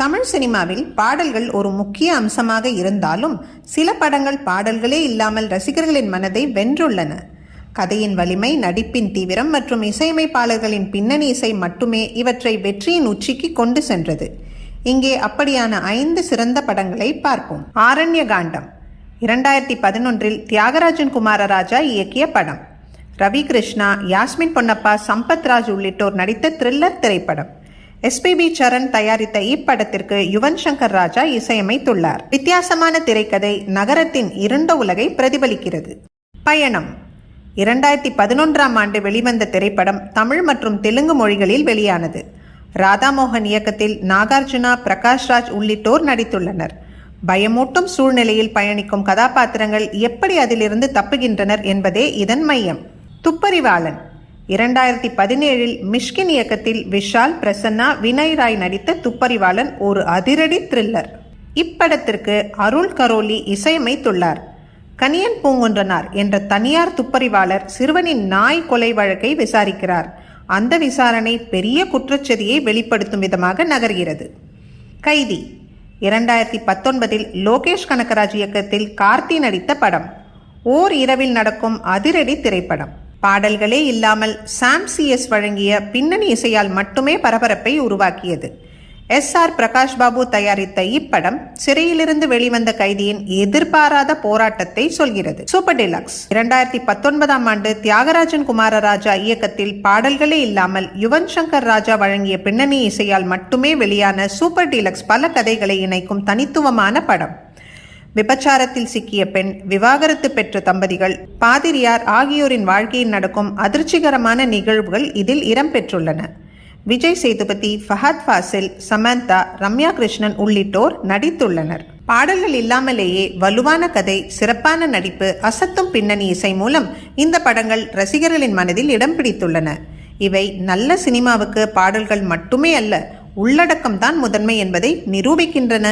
தமிழ் சினிமாவில் பாடல்கள் ஒரு முக்கிய அம்சமாக இருந்தாலும் சில படங்கள் பாடல்களே இல்லாமல் ரசிகர்களின் மனதை வென்றுள்ளன. கதையின் வலிமை நடிப்பின் தீவிரம் மற்றும் இசையமைப்பாளர்களின் பின்னணி இசை மட்டுமே இவற்றை வெற்றியின் உச்சிக்கு கொண்டு சென்றது. இங்கே அப்படியான ஐந்து சிறந்த படங்களை பார்ப்போம். ஆரண்ய காண்டம் இரண்டாயிரத்தி பதினொன்றில் தியாகராஜன் குமாரராஜா இயக்கிய படம். ரவி கிருஷ்ணா யாஸ்மின் பொன்னப்பா சம்பத் ராஜ் உள்ளிட்டோர் நடித்த த்ரில்லர் திரைப்படம். எஸ்பிபி சரண் தயாரித்த இப்படத்திற்கு யுவன் சங்கர் ராஜா இசையமைத்துள்ளார். வித்தியாசமான திரைக்கதை நகரத்தின் இருண்ட உலகை பிரதிபலிக்கிறது. பயணம். இரண்டாயிரத்தி பதினொன்றாம் ஆண்டு வெளிவந்த திரைப்படம் தமிழ் மற்றும் தெலுங்கு மொழிகளில் வெளியானது. ராதாமோகன் இயக்கத்தில் நாகார்ஜுனா பிரகாஷ்ராஜ் உள்ளிட்டோர் நடித்துள்ளனர். பயமூட்டும் சூழ்நிலையில் பயணிக்கும் கதாபாத்திரங்கள் எப்படி அதிலிருந்து தப்புகின்றனர் என்பதே இதன் மையம். துப்பறிவாளன். இரண்டாயிரத்தி பதினேழில் மிஷ்கின் இயக்கத்தில் விஷால் பிரசன்னா வினய் ராய் நடித்த துப்பறிவாளன் ஒரு அதிரடி த்ரில்லர் இப்படத்திற்கு அருள் கரோலி இசையமைத்துள்ளார். கனியன் பூங்குன்றனார் என்ற தனியார் துப்பறிவாளர் சிறுவனின் நாய் கொலை வழக்கை விசாரிக்கிறார். அந்த விசாரணை பெரிய குற்றச்சதியை வெளிப்படுத்தும் விதமாக நகர்கிறது. கைதி. இரண்டாயிரத்தி பத்தொன்பதில் லோகேஷ் கனகராஜ் இயக்கத்தில் கார்த்தி நடித்த படம். ஓர் இரவில் நடக்கும் அதிரடி திரைப்படம். பாடல்களே இல்லாமல் சாம் சிஎஸ் வழங்கிய பின்னணி இசையால் மட்டுமே பரபரப்பை உருவாக்கியது. எஸ் ஆர் பிரகாஷ் பாபு தயாரித்த இப்படம் சிறையிலிருந்து வெளிவந்த கைதியின் எதிர்பாராத போராட்டத்தை சொல்கிறது. Super deluxe. இரண்டாயிரத்தி பத்தொன்பதாம் ஆண்டு தியாகராஜன் குமாரராஜா இயக்கத்தில் பாடல்களே இல்லாமல் யுவன் சங்கர் ராஜா வழங்கிய பின்னணி இசையால் மட்டுமே வெளியான சூப்பர் டீலக்ஸ் பல கதைகளை இணைக்கும் தனித்துவமான படம். விபச்சாரத்தில் சிக்கிய பெண் விவாகரத்து பெற்ற தம்பதிகள் பாதிரியார் ஆகியோரின் வாழ்க்கையில் நடக்கும் அதிர்ச்சிகரமான நிகழ்வுகள் இதில் இடம்பெற்றுள்ளன. விஜய் சேதுபதி ஃபஹத் ஃபாசில் சமந்தா ரம்யா கிருஷ்ணன் உள்ளிட்டோர் நடித்துள்ளனர். பாடல்கள் இல்லாமலேயே வலுவான கதை சிறப்பான நடிப்பு அசத்தும் பின்னணி இசை மூலம் இந்த படங்கள் ரசிகர்களின் மனதில் இடம் பிடித்துள்ளன. இவை நல்ல சினிமாவுக்கு பாடல்கள் மட்டுமே அல்ல உள்ளடக்கம்தான் முதன்மை என்பதை நிரூபிக்கின்றன.